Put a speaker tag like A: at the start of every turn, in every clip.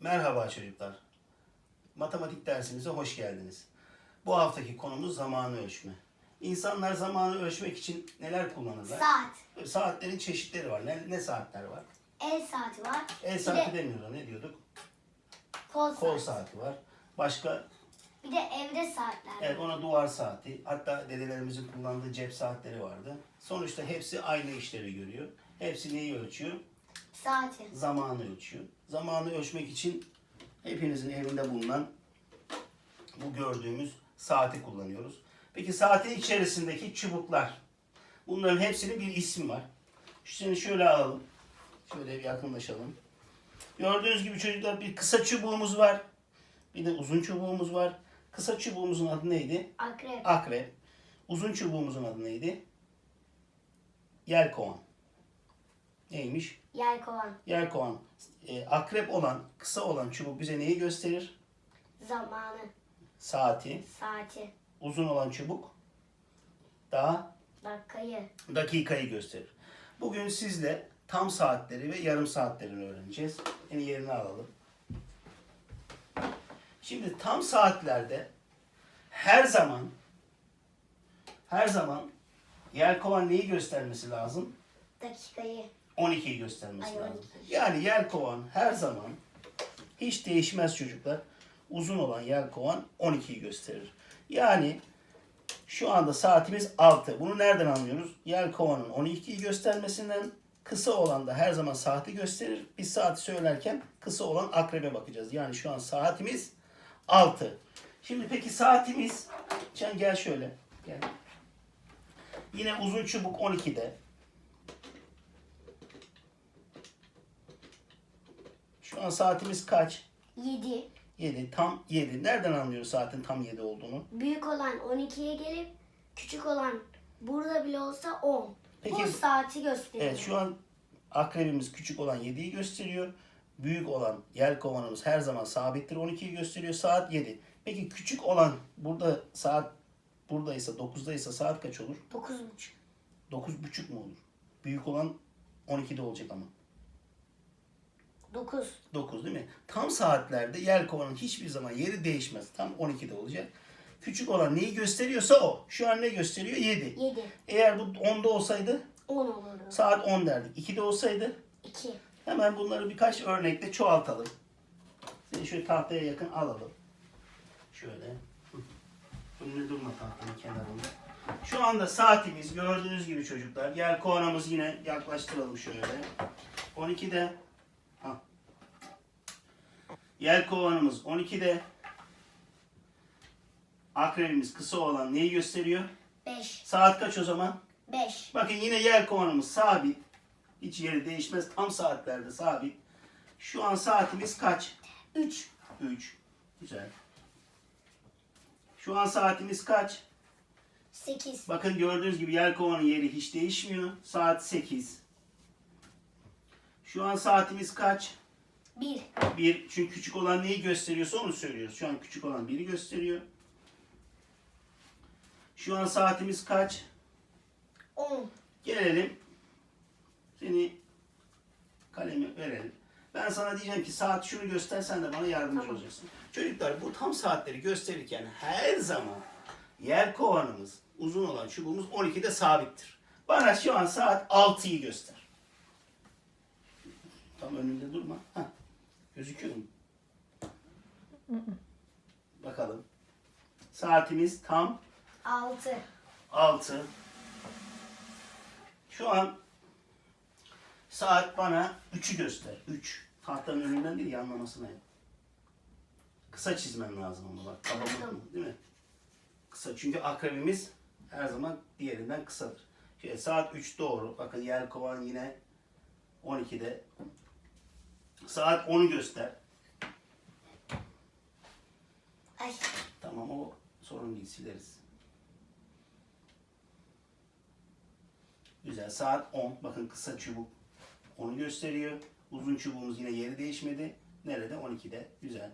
A: Merhaba çocuklar. Matematik dersimize hoş geldiniz. Bu haftaki konumuz zamanı ölçme. İnsanlar zamanı ölçmek için neler kullanırlar?
B: Saat.
A: Saatlerin çeşitleri var. Ne, ne saatler var?
B: El saati var.
A: El saati
B: de
A: demiyorlar. Ne diyorduk?
B: kol,
A: Kol
B: saati.
A: saati var. Başka,
B: Bir de evde saatler
A: evet ona duvar saati. Hatta dedelerimizin kullandığı cep saatleri vardı. Sonuçta hepsi aynı işleri görüyor. Hepsi neyi ölçüyor?
B: Saati.
A: zamanı ölçüyor. Zamanı ölçmek için hepinizin evinde bulunan bu gördüğümüz saati kullanıyoruz. Peki saatin içerisindeki çubuklar. Bunların hepsinin bir ismi var. Şimdi şöyle alalım. Şöyle bir yakınlaşalım. Gördüğünüz gibi çocuklar bir kısa çubuğumuz var. Bir de uzun çubuğumuz var. Kısa çubuğumuzun adı neydi?
B: Akrep.
A: Akrep. Uzun çubuğumuzun adı neydi? Yelkovan. Neymiş?
B: Yelkovan.
A: Yelkovan. E, akrep olan, kısa olan çubuk bize neyi gösterir?
B: Zamanı.
A: Saati.
B: Saati.
A: Uzun olan çubuk daha
B: Dakikayı.
A: dakikayı gösterir. Bugün sizle tam saatleri ve yarım saatlerini öğreneceğiz. En yerini alalım. Şimdi tam saatlerde her zaman her zaman yelkovan neyi göstermesi lazım?
B: Dakikayı.
A: 12'yi göstermesi
B: Ay,
A: lazım.
B: 12.
A: Yani yelkovan her zaman hiç değişmez çocuklar. Uzun olan yelkovan 12'yi gösterir. Yani şu anda saatimiz 6. Bunu nereden anlıyoruz? Yelkovanın 12'yi göstermesinden kısa olan da her zaman saati gösterir. Biz saati söylerken kısa olan akrebe bakacağız. Yani şu an saatimiz 6. Şimdi peki saatimiz Can gel şöyle. Gel. Yine uzun çubuk 12'de. Şu an saatimiz kaç?
B: 7.
A: 7. Tam 7. Nereden anlıyoruz saatin tam 7 olduğunu?
B: Büyük olan 12'ye gelip küçük olan burada bile olsa 10.
A: Peki-
B: Bu saati gösteriyor.
A: Evet şu an akrebimiz küçük olan 7'yi gösteriyor. Büyük olan yelkovanımız her zaman sabittir 12'yi gösteriyor. Saat 7. Peki küçük olan burada saat buradaysa 9'daysa saat kaç olur?
B: 9.5.
A: 9.30 mu olur? Büyük olan 12'de olacak ama.
B: 9.
A: 9 değil mi? Tam saatlerde yelkovanın hiçbir zaman yeri değişmez. Tam 12'de olacak. Küçük olan neyi gösteriyorsa o. Şu an ne gösteriyor? 7.
B: 7.
A: Eğer bu 10'da olsaydı
B: 10 olurdu.
A: saat 10 derdik. 2'de olsaydı
B: 2.
A: hemen bunları birkaç örnekle çoğaltalım. Seni şöyle tahtaya yakın alalım. Şöyle. Önüne durma tahtanın kenarında. Şu anda saatimiz gördüğünüz gibi çocuklar. Yelkovanımız yine yaklaştıralım şöyle. 12'de. Ha. Yelkovanımız 12'de. Akrebimiz kısa olan neyi gösteriyor?
B: 5.
A: Saat kaç o zaman?
B: 5.
A: Bakın yine yer kovanımız sabit. Hiç yeri değişmez. Tam saatlerde sabit. Şu an saatimiz kaç?
B: 3.
A: 3. Güzel. Şu an saatimiz kaç?
B: 8.
A: Bakın gördüğünüz gibi yer kovanın yeri hiç değişmiyor. Saat 8. Şu an saatimiz kaç?
B: 1.
A: 1. Çünkü küçük olan neyi gösteriyorsa onu söylüyoruz. Şu an küçük olan 1'i gösteriyor. Şu an saatimiz kaç?
B: 10.
A: Gelelim. Seni kalemi verelim. Ben sana diyeceğim ki saat şunu göster sen de bana yardımcı
B: Tamam.
A: olacaksın. Çocuklar bu tam saatleri gösterirken her zaman yer kovanımız uzun olan çubuğumuz 12'de sabittir. Bana şu an saat 6'yı göster. Tam önünde durma. Heh. Gözüküyor mu? Bakalım. Saatimiz tam
B: 6.
A: 6. Şu an saat bana 3'ü göster. 3. Tahtanın önünden değil yanlamasına yap. Kısa çizmen lazım ama bak. Tamam. Değil mi? Kısa. Çünkü akrebimiz her zaman diğerinden kısadır. Şöyle saat 3 doğru. Bakın yer kovan yine 12'de. Saat 10'u göster.
B: Ay.
A: Tamam o sorun değil sileriz. Güzel. Saat 10. Bakın kısa çubuk onu gösteriyor. Uzun çubuğumuz yine yeri değişmedi. Nerede? 12'de. Güzel.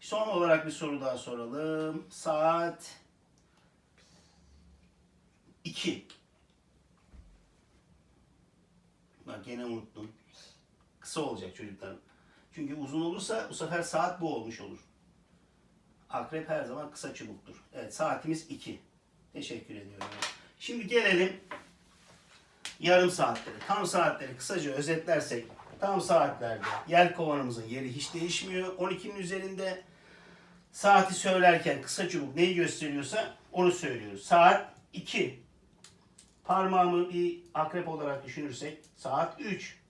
A: Son olarak bir soru daha soralım. Saat 2. Bak gene unuttum. Kısa olacak çocuklar. Çünkü uzun olursa bu sefer saat bu olmuş olur. Akrep her zaman kısa çubuktur. Evet saatimiz 2. Teşekkür ediyorum. Şimdi gelelim yarım saatleri. Tam saatleri kısaca özetlersek tam saatlerde yel kovanımızın yeri hiç değişmiyor. 12'nin üzerinde saati söylerken kısa çubuk neyi gösteriyorsa onu söylüyoruz. Saat 2. Parmağımı bir akrep olarak düşünürsek saat 3.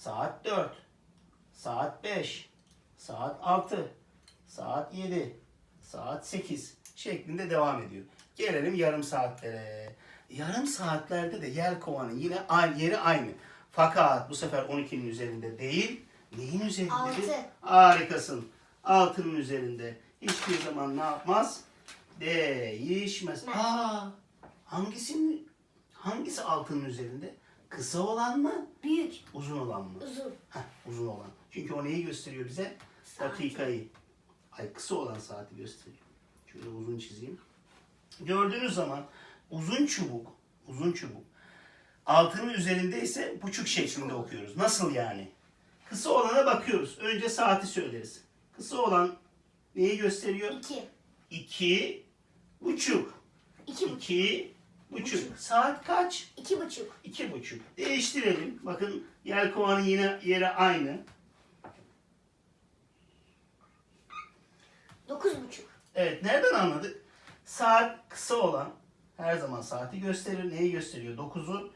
A: Saat 4. Saat 5. Saat 6. Saat 7. Saat 8 şeklinde devam ediyor. Gelelim yarım saatlere. Yarım saatlerde de yer kovanın yine aynı, yeri aynı. Fakat bu sefer 12'nin üzerinde değil. Neyin üzerinde?
B: Altı.
A: Harikasın. Altının üzerinde. Hiçbir zaman ne yapmaz? Değişmez. Aa, hangisinin hangisi altının üzerinde? Kısa olan mı?
B: Büyük,
A: Uzun olan mı?
B: uzun.
A: Heh, uzun olan. Çünkü o neyi gösteriyor bize?
B: Saati.
A: Dakikayı. Ay kısa olan saati gösteriyor. Şöyle uzun çizeyim. Gördüğünüz zaman uzun çubuk, uzun çubuk altının üzerinde ise buçuk şeklinde okuyoruz. Nasıl yani? Kısa olana bakıyoruz. Önce saati söyleriz. Kısa olan neyi gösteriyor?
B: İki.
A: İki buçuk.
B: İki buçuk.
A: İki buçuk. Saat kaç?
B: İki buçuk.
A: İki buçuk. Değiştirelim. Bakın yelkovanın yine yeri aynı.
B: Dokuz buçuk.
A: Evet nereden anladık? Saat kısa olan her zaman saati gösterir. Neyi gösteriyor? 9'u.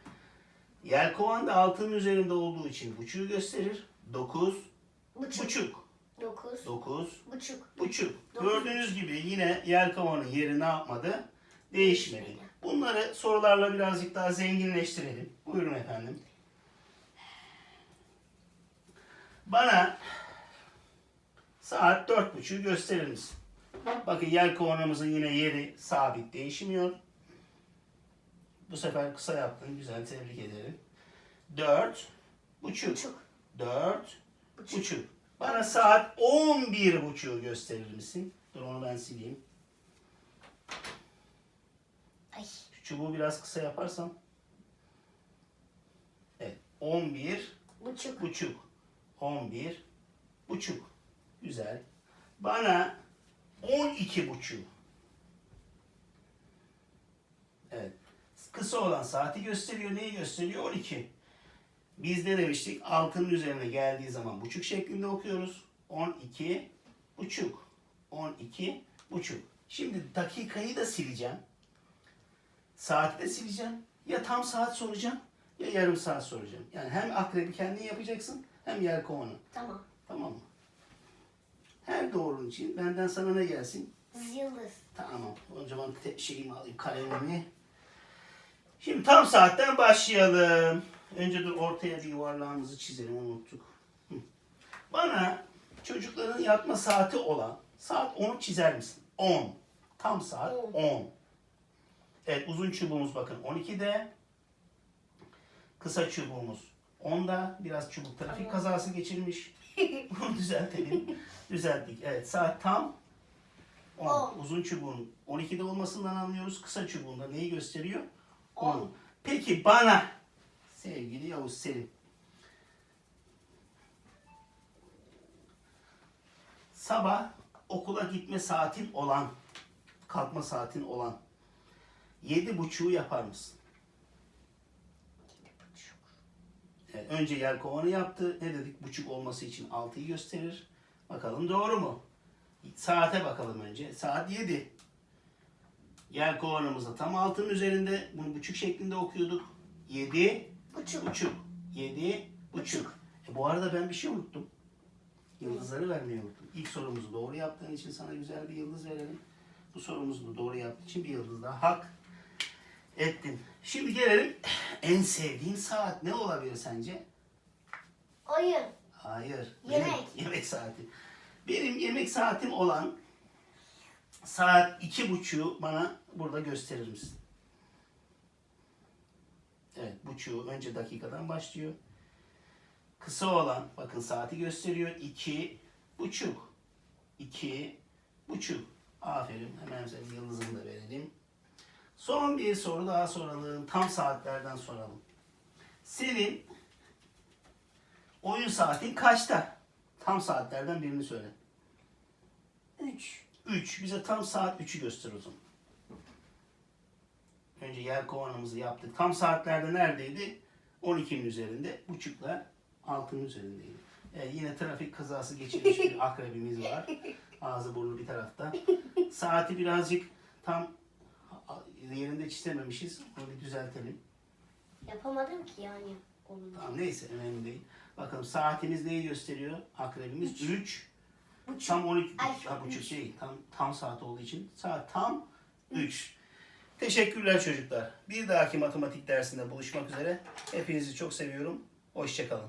A: Yelkovan da altının üzerinde olduğu için buçuğu gösterir. 9
B: Buçuk.
A: buçuk.
B: Dokuz.
A: 9
B: Buçuk.
A: buçuk.
B: Dokuz
A: Gördüğünüz gibi yine yelkovanın yeri ne yapmadı? Değişmedi. Bunları sorularla birazcık daha zenginleştirelim. Buyurun efendim. Bana saat dört buçuğu gösterir misin? Bakın yelkovanımızın yine yeri sabit değişmiyor. Bu sefer kısa yaptın. Güzel tebrik ederim. Dört buçuk.
B: Buçuk.
A: Dört
B: Buçuk.
A: buçuk. Bana saat on bir buçuğu gösterir misin? Dur onu ben sileyim.
B: Ay.
A: Şu çubuğu biraz kısa yaparsam. Evet. 11
B: Buçuk.
A: buçuk. 11 buçuk. Güzel. Bana 12 buçuğu. Evet. Kısa olan saati gösteriyor. Neyi gösteriyor? 12. Biz ne demiştik? Altının üzerine geldiği zaman buçuk şeklinde okuyoruz. 12 buçuk. 12 buçuk. Şimdi dakikayı da sileceğim. Saati de sileceğim. Ya tam saat soracağım ya yarım saat soracağım. Yani hem akrebi kendin yapacaksın hem yer kovanı.
B: Tamam.
A: Tamam mı? Her doğrun için benden sana ne gelsin?
B: Yıldız.
A: Tamam. O zaman te- şeyimi alayım kalemimi. Şimdi tam saatten başlayalım. Önce dur ortaya bir yuvarlağımızı çizelim unuttuk. Hı. Bana çocukların yatma saati olan saat 10'u çizer misin? 10. Tam saat
B: On.
A: 10. Evet uzun çubuğumuz bakın 12'de. Kısa çubuğumuz 10'da. Biraz çubuk trafik kazası geçirmiş. Bunu düzeltelim. Düzelttik. Evet saat tam 10.
B: On.
A: Uzun çubuğun 12'de olmasından anlıyoruz. Kısa çubuğunda neyi gösteriyor?
B: On.
A: 10. Peki bana sevgili Yavuz Selim. Sabah okula gitme saatin olan, kalkma saatin olan yedi buçuğu yapar mısın? Evet, önce yer kovanı yaptı. Ne dedik? Buçuk olması için 6'yı gösterir. Bakalım doğru mu? Saate bakalım önce. Saat 7. Yer kovanımızda tam altının üzerinde. Bunu buçuk şeklinde okuyorduk. 7
B: Buçuk.
A: buçuk. 7 buçuk. E, bu arada ben bir şey unuttum. Yıldızları vermeyi unuttum. İlk sorumuzu doğru yaptığın için sana güzel bir yıldız verelim. Bu sorumuzu da doğru yaptığın için bir yıldız daha hak ettin. Şimdi gelelim en sevdiğin saat ne olabilir sence?
B: Oyun.
A: Hayır.
B: Yemek.
A: Yemek saati. Benim yemek saatim olan saat iki buçuğu bana burada gösterir misin? Evet buçuğu önce dakikadan başlıyor. Kısa olan bakın saati gösteriyor. iki buçuk. iki buçuk. Aferin. Hemen yıldızını da verelim. Son bir soru daha soralım. Tam saatlerden soralım. Senin oyun saatin kaçta? tam saatlerden birini söyle.
B: 3.
A: 3. Bize tam saat 3'ü göster o zaman. Önce yer kovanımızı yaptık. Tam saatlerde neredeydi? 12'nin üzerinde. Buçukla 6'nın üzerindeydi. Evet, yine trafik kazası geçirmiş bir akrebimiz var. Ağzı burnu bir tarafta. Saati birazcık tam yerinde çizememişiz. Onu bir düzeltelim.
B: Yapamadım ki yani. Onu.
A: Tamam neyse önemli değil. Bakalım saatimiz neyi gösteriyor? Akrebimiz 3. Tam 12
B: Ay,
A: ha, buçuk
B: üç.
A: şey tam tam saat olduğu için saat tam 3. Teşekkürler çocuklar. Bir dahaki matematik dersinde buluşmak üzere. Hepinizi çok seviyorum. Hoşçakalın.